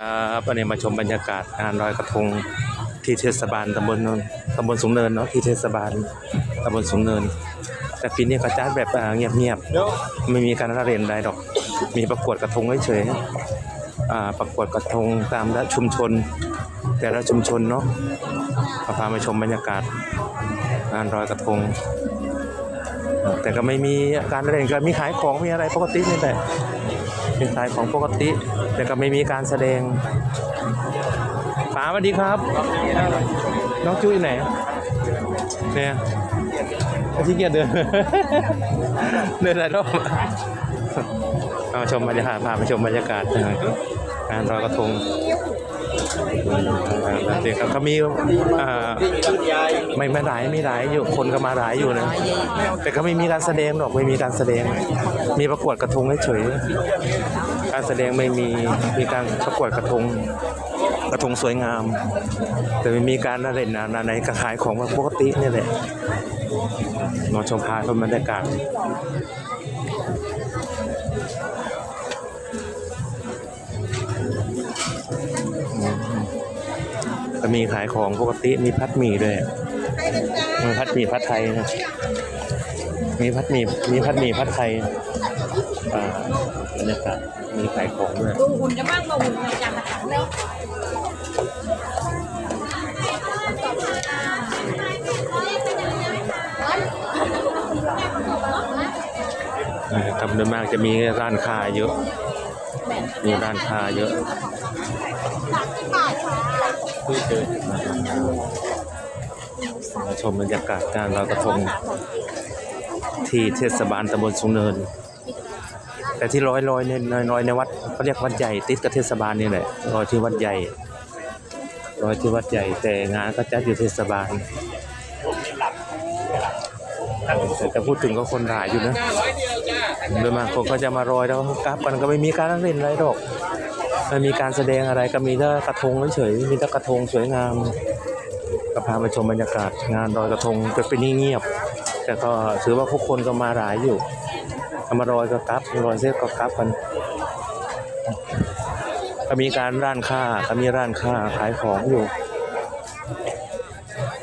ครับวันนี้มาชมบรรยากาศงานลอยกระทงที่เทศบาลตำบลนนตำบลสูงเนินเนาะที่เทศบาลตำบลสูงเนิน แต่ปีนี้ก็จัดแบบเงียบๆไม่มีการละเรียนใดดอก มีประกวดกระทงเฉยๆประกวดกระทงตามละชุมชน แต่ละชุมชนเนาะพามาชมบรรยากาศงานลอยกระทง แต่ก็ไม่มีการละเล่นก็มีขายของมีอะไรปกตินี่แหละขายของปกติ แต่ก็ไม่มีการแสดงป๋าสวัสดีครับ น้องจุ้ยไหนเนี่ยที่เกียจเดิน เดินหลายรอบเอามาชมบรรยากาศพาไปชมบรรยากาศงานลอยกระทง เด็กก็มีอ่าไม่ไม่หลายไม่หลายอยู่คนก็มาหลายอยู่นะ แต่ก็ไม่มีการแสดงหรอกไม่มีการแสดง มีประกวดกระทงเฉยการแสดงไม่มีมีการประกวดกระทงกระทงสวยงาม แต่ไม่มีการเล่นนะในกระขายของปกตินี่แหละมาชมพาชมบรรยากาศอ ก็มีขายของปกติมีพัดหมี่ด้วยมีพัดหมี่พัดไทยนะมีพัดหมี่มีพัดหมี่พัดไทยอ่าบรรยากาศมีขายของด้วยดูหุ่นจะบ้างมาหุ่นมาจานละครั้งแล้วนะครับโดยมากจะมีร้านค้าเยอะ มีร้านค้าเยอะ มาชมบรรยากาศการลอยกระทงที่เทศบาลตำบลสูงเนิน แต่ที่ลอยลอยในลอยลอยในวัดเขาเรียกวัดใหญ่ติดกับเทศบาลนี่แหละลอยที่วัดใหญ่ลอยที่วัดใหญ่แต่งานก็จัดอยู่เทศบาลแต่จะพูดถึงก็คนหลายอยู่นะโดยมากคนก็จะมารอยแล้วก็กลับกันก็ไม่มีการเล่นอะไรหรอก ไม่มีการแสดงอะไรก็มีแต่กระทงเฉยๆมีแต่กระทงสวยงามก็พามาชมบรรยากาศงานลอยกระทงจะเป็นเงียบ แต่ก็ถือว่าผู้คนก็มาหลายอยู่ก็มารอยก็กลับรอยเสร็จก็กลับกันก็มีการร้านค้าก็มีร้านค้าขายของอยู่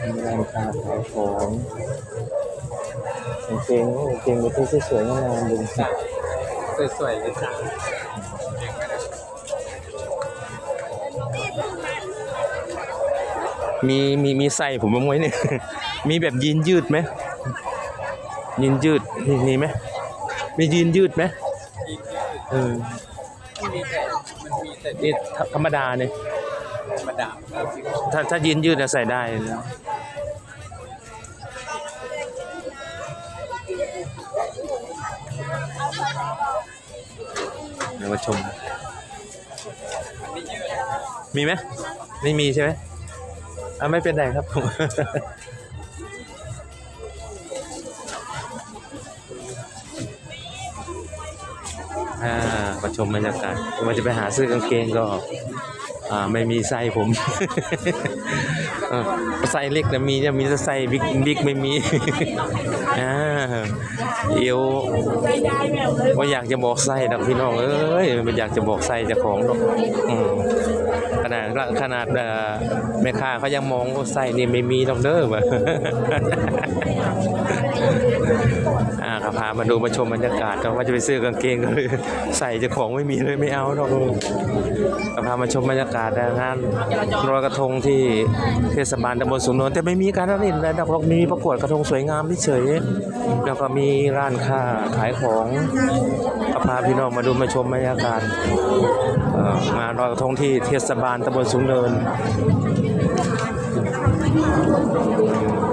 มีร้านค้าขายของเกงโอ้กางเกงเป็นที่สวยๆงามๆดูสวยๆเลยจ้ะ มีมีมีไส้ผมเอาไว้เนี่ย มีแบบยีนยืดไหมยีนยืดมีมีไหมมียีนยืดไหมเออมันมีแต่มันมีแต่นี่ธรรมดาเนี่ยธรรมดาถ้าถ้ายีนยืดจะใส่ได้นะเดี๋ยวมาชม มีไหมไม่มีใช่ไหม อะไม่เป็นไรครับผมอ่ามาชมบรรยากาศเราจะไปหาซื้อกางเกงก็ อ่าไม่มีไส้ผมไส้เล็กนะมีจะมีแต่ไส้บิ๊กบิ๊กไม่มีอ่าเอวว่าอยากจะบอกไส้นะพี่น้องเอ้ยมันอยากจะบอกไส้จ้าของหรอกขนาดขนาดเอ่แม่ค้าเขายังมองว่าไส้นี่ไม่มีดอกเด้อว่ะ อ่าก็พามาดูมาชมบรรยากาศก็ว่าจะไปซื้อกางเกงก็เลยใส่เจ้าของไม่มีเลยไม่เอาดอกก็พามาชมบรรยากาศงานลอยกระทงที่เทศบาลตำบลสุนทรแต่ไม่มีการเล่นอะไรดอกมีประกวดกระทงสวยงามเฉยๆแล้วก็มีร้านค้าขายของก็พาพี่น้องมาดูมาชมบรรยากาศอ่องานลอยกระทงที่เทศบาลตำบลสูงเนิน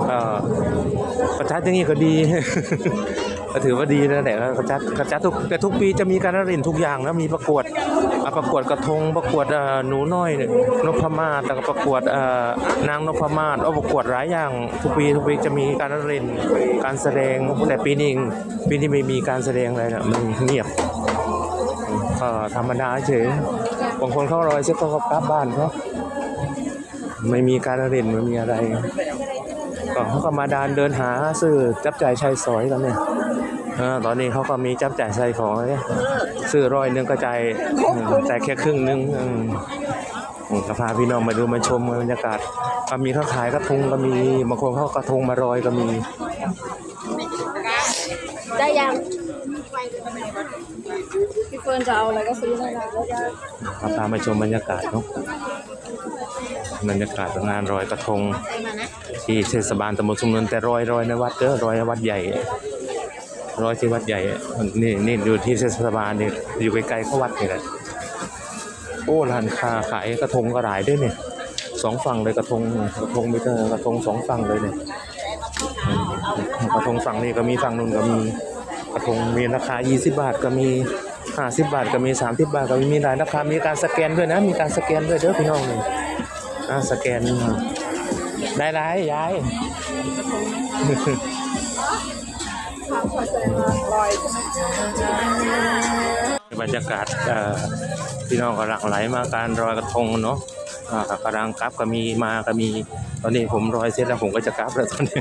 ก็ประจัดอย่างนี้ก็ดี ก็ถือว่าดีนะแต่กระจัดกระจัดทุกแต่ทุกปีจะมีการเล่นทุกอย่างนะมีประกวดประกวดกระทงประกวดหนูน้อยเนี่ยนพมาศแล้วก็ประกวดนางนพมาศเอาประกวดหลายอย่างทุกปีทุกปีจะมีการเล่นการแสดงแต่ปีนี้ปีนี้ไม่มีการแสดงอะไรนะมันเงียบธรรมดาเฉยบางคนเข้ารอยเซ็ตเขาก็กลับบ้านเขาไม่มีการเล่นไม่มีอะไรก็เขาก็มาดานเดินหาซื้อจับจ่ายใช้สอยกันเนี่ย ตอนนี้เขาก็มีจับจ่ายใช้ของเนี่ยซื้อร้อยหนึงก็จ่ายอืมจ่ายแค่ครึ่งหนึงอืมอืมก็พาพี่น้องมาดูมาชมบรรยากาศก็มีเขาขายกระทงก็มีบางคนเขาเอากระทงมารอยก็มี ได้ยังพี่เฟิร์นจะเอาอะไรก็ซื้อเลยนะก็พามาชมบรรยากาศเนาะบรรยากาศงานรอยกระทงใส่มานะที่เทศบาลตำบลสุมเนินแต่รอยรอยในวัดเด้อรอยในวัดใหญ่ ร้อยที่วัดใหญ่นี่นี่ดูที่เทศบาลนี่อยู่ไกลๆก็วัดนี่แหละโอ้ร้านค้าขายกระทงก็หลายด้วยเนี่ยสองฝั่งเลยกระทงกระทงไม่เจอกระทงสองฝั่งเลยเนี่ยกระทงฝั่งนี้ก็มีฝั่งนู้นก็มีกระทงมีราคา 20 บาทก็มี 50 บาทก็มี 30 บาทก็มีมีหลายราคามีการสแกนด้วยนะ มีการสแกนด้วยเด้อพี่น้องนี่อ่าสแกนได้ไรยาย บรรยากาศพี่น้องกำลังไหลมาการรอยกระทงเนาะอ่ากำลังกลับก็มีมาก็มี ตอนนี้ผมรอยเสร็จแล้วผมก็จะกลับแล้วตอนนี้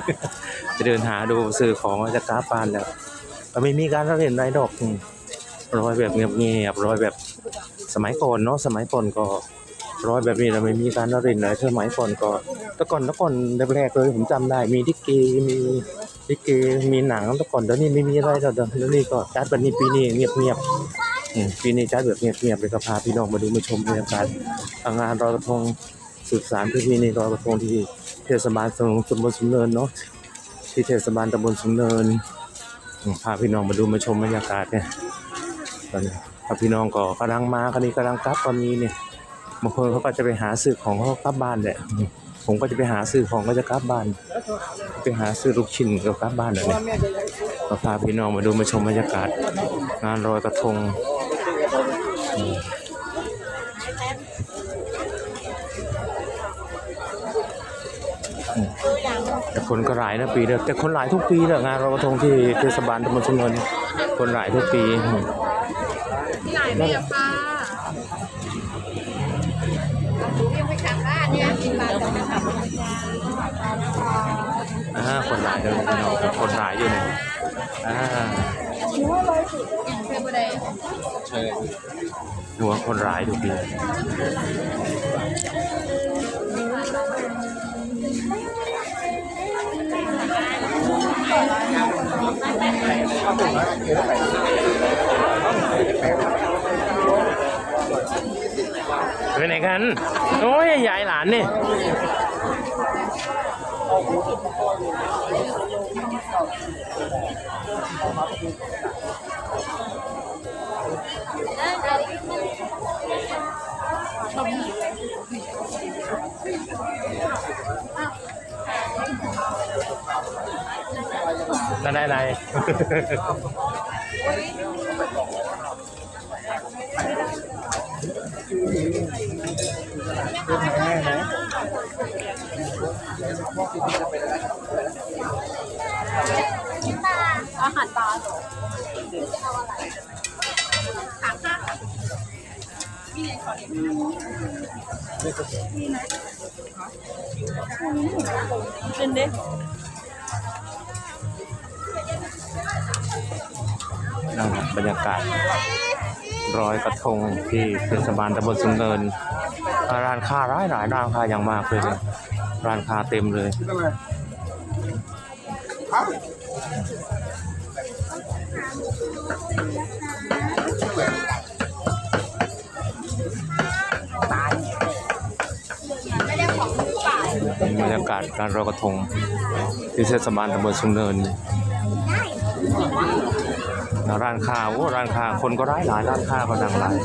จะเดินหาดูซื้อของจะกลับบ้านแล้ว ก็ไม่มีการเล่นไรดอกรอยแบบเงียบๆรอยแบบสมัยก่อนเนาะสมัยก่อนก็รอยแบบนี้เราไม่มีการเล่นไรสมัยก่อนก็แต่ก่อนแต่ก่อนแรกๆเลยผมจำได้มีดิเกมี ดิเกมีหนังแต่ก่อนเดี๋ยวนี้ไม่มีอะไรแล้วเดี๋ยวนี้ก็จัดแบบนี้ปีนี้เงียบๆอืมปีนี้จัดแบบเงียบๆเลยก็พาพี่น้องมาดูมาชมบรรยากาศงานรอยกระทงสืบสานประเพณีรอยกระทงที่เทศบาลตำบลสุนเนินเนาะที่เทศบาลตำบลสุนเนินพาพี่น้องมาดูมาชมบรรยากาศเนี่ยตอนนี้พี่น้องก็กำลังมากันนี้กำลังกลับตอนนี้เนี่ย บางคนเขาก็จะไปหาซื้อของเขากลับบ้านแหละผมก็จะไปหาซื้อของก็จะกลับบ้าน ไปหาซื้อลูกชิ้นก็กลับบ้านแล้วเนี่ยก็พาพี่น้องมาดูมาชมบรรยากาศ งานลอยกระทงแต่คนก็หลายนะปีเดียวแต่คนหลายทุกปีแหละงานลอยกระทงที่เทศบาลตำบลชนนคนหลายทุกปีหลายแบบค่ะ ยังไปกลับบ้าเนี่ยกินมาแล้วไปกลับบ้านอ่าคนหลายเลยพี่น้องคนหลายอยู่เนี่ยอ่าอย่างเพื่อนบ่ได้เชิญหัวคนหลายทุกปี ไปไหนกัน โอ้ยยายหลานนี่ก็ได้ไร อาหารปลาเป็นเด็กนั่นแหละบรรยากาศ ร้อยกระทงที่เทศบาลตำบลสุนเนิน ร้านค้าร้ายหลายร้านค้าอย่างมากเลยเลยร้านค้าเต็มเลยบรรยากาศการรอยกระทงที่เทศบาลตำบลสุนเนิน ร้านค้าโอ้ร้านค้าคนก็ร้ายหลายร้านค้าก็ดังหลาย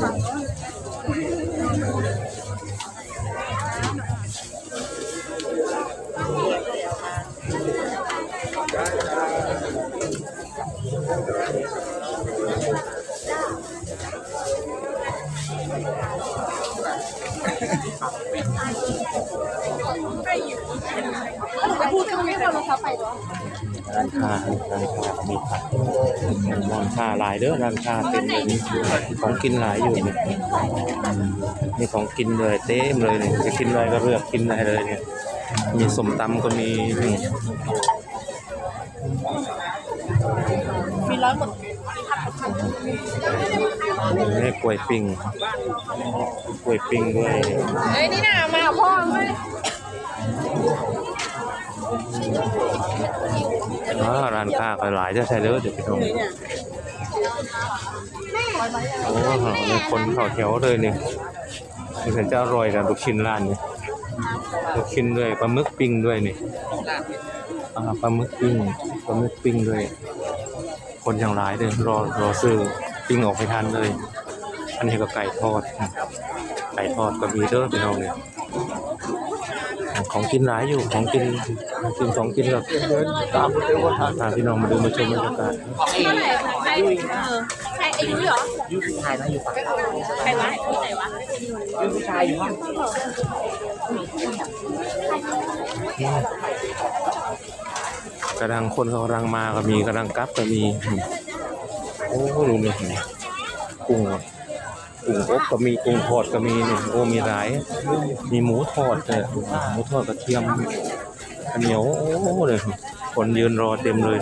ร้านค้าร้านค้ามีผักร้านค้าหลายเด้อร้านค้าเต็มเลยนี่ของกินหลายอยู่เนี่ยมีของกินเลยเต็มเลยเนี่ยจะกินอะไรก็เลือกกินได้เลยเนี่ยมีสมตำก็มีนี่มีร้อยหมดนี่ก ล้วยปิ้งกล้วยปิ้งด้วยเฮ้ยนี่น่ะมากับพ่อไหมอ่าร้านค้าก็หลายจะใช่เลยเดี๋ยวไปดูโอ้โหมีคนเข้าแถวเลยเนี่ยนี่เป็นเจ้าอร่อยนะลูกชิ้นร้านนี้ลูกชิ้นด้วยปลาหมึกปิ้งด้วยนี่อ่าปลาหมึกปิ้งปลาหมึกปิ้งด้วย คนอย่างหลายเลยรอรอซื้อ ปิ้งออกไปทานเลย อันนี้ก็ไก่ทอด ไก่ทอดก็มีเด้อพี่น้องเนี่ยของกินหลายอยู่ของกินของกินของกินก็ตามไปดูว่าพาพี่น้องมาดูมาชมบรรยากาศใครใครเออใครไอ้ยุ้ยเหรอยุ้ยชายนะอยู่ฝั่งใครวะที่ไหนวะกระดังคนเขากำลังมาก็มีกระดังกลับก็มีโอ้ดูนี่กุ้งกุ้งอบก็มีกุ้งทอดก็มีเนี่ยโอ้มีหลายมีหมูทอดเลยหมูทอดกระเทียมข้าวเหนียวโอ้เลยคนยืนรอเต็มเลย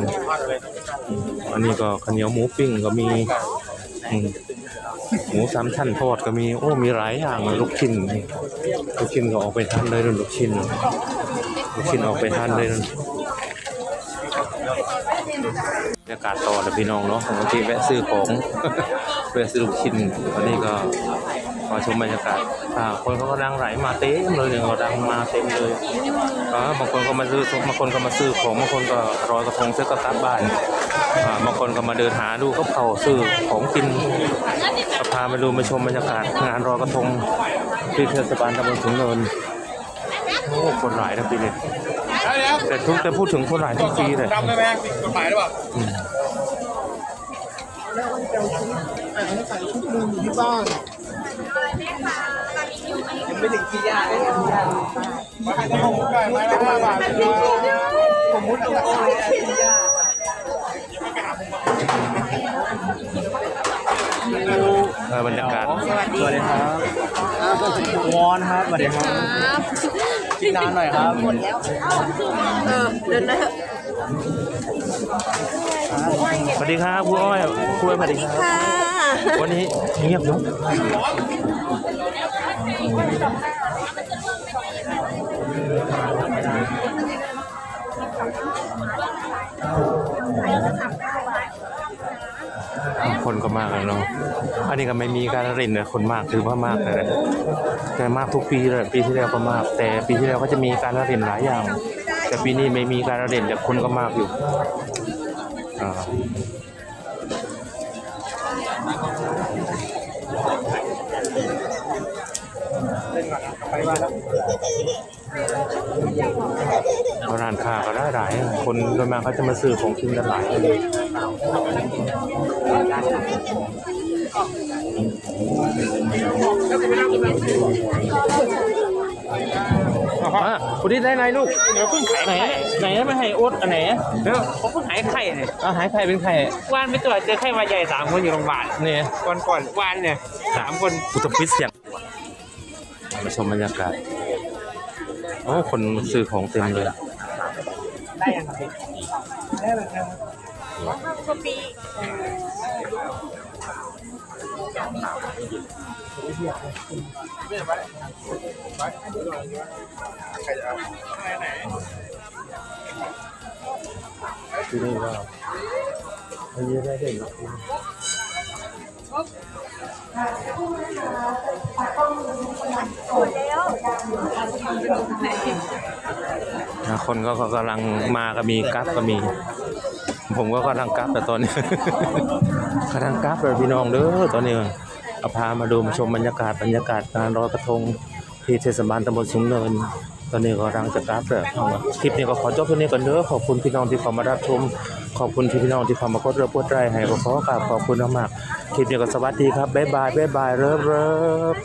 อันนี้ก็ข้าวเหนียวหมูปิ้งก็มีหมูสามชั้นทอดก็มีโอ้มีหลายอย่างเลยลูกชิ้นลูกชิ้นก็ออกไปทานเลยนู่นลูกชิ้นลูกชิ้นออกไปทานเลยนู่น บรรยากาศต่อเลยพี่น้องเนาะบางทีแวะซื้อของแวะซื้อลูกชิ้นวันนี้ก็มาชมบรรยากาศอ่าคนเขากำลังไหลมาเต็มเลยเนี่ยกำลังมาเต็มเลยอ่าบางคนก็มาซื้อบางคนก็มาซื้อของบางคนก็รอกระทงซื้อกระตับบ้านอ่าบางคนก็มาเดินหาดูกับเขาซื้อของกินก็พามาดูมาชมบรรยากาศงานรอกระทงที่เทศบาลตำบลสูงเนิน โอ้คนหลายนะปีนี้แต่ทุกแต่พูดถึงคนหลายทุกปีเลยจำได้ไหมผิดกฎหมายหรือเปล่ายังไม่ถึงที่ยากเลยที่ยากมาให้ผมได้ไหมละห้าบาทผมมุดลงโอ้ยที่ยากเออบรรยากาศสวัสดีครับวอนครับสวัสดีครับ กินนานหน่อยครับเออ เดินได้เถอะสวัสดีครับครูอ้อยครูอ้อยสวัสดีครับค่ะวันนี้เงียบเนาะ คนก็มากเลยเนาะ อันนี้ก็ไม่มีการเล่นนะคนมากถือว่ามากเลยนะแต่มากทุกปีเลยปีที่แล้วก็มาก แต่ปีที่แล้วก็จะมีการเล่นหลายอย่าง แต่ปีนี้ไม่มีการเล่นแต่คนก็มากอยู่อ่าเขาร้านค้าก็ได้หลายคนโดยมากเขาจะมาซื้อของกินกันหลายเลยอะคุณที่ได้ไงลูกเดี๋ยวเพิ่งขายไหนไหนไม่ให้อดอันไหนเดี๋ยวผมเพิ่งหายไข่เนี่ยอะหายไข่เป็นไข่วานไปตรวจเจอไข้หวัดใหญ่สามคนอยู่โรงพยาบาลเนี่ยก่อนก่อนวานเนี่ยสามคนกูจะปิดเสียงมาชมบรรยากาศ โอ้คนซื้อของเต็มเลยได้ยังครับได้เลยครับที่นี่ก็ไม่เยอะได้เด่นหรอกนะ คนก็กำลังมาก็มีกราฟก็มี ผมก็กำลังกราฟแต่ตอนนี้กำลังกราฟเลยพี่น้องเด้อตอนนี้เอาพามาดูมาชมบรรยากาศบรรยากาศการลอยกระทงที่เทศบาลตำบลสูงเนิน ตอนนี้ก็รังจะกราฟแลยคลิปนี้ก็ขอจบตัวนี้ก่อนเด้อขอบคุณพี่น้องที่เข้ามารับชม ขอบคุณที่พี่น้องที่เข้ามากดเรือปวดไรให้ก็ขอกราบขอบคุณมากๆคลิปนี้ก็สวัสดีครับบ๊ายบายบ๊ายบายเริฟเริฟ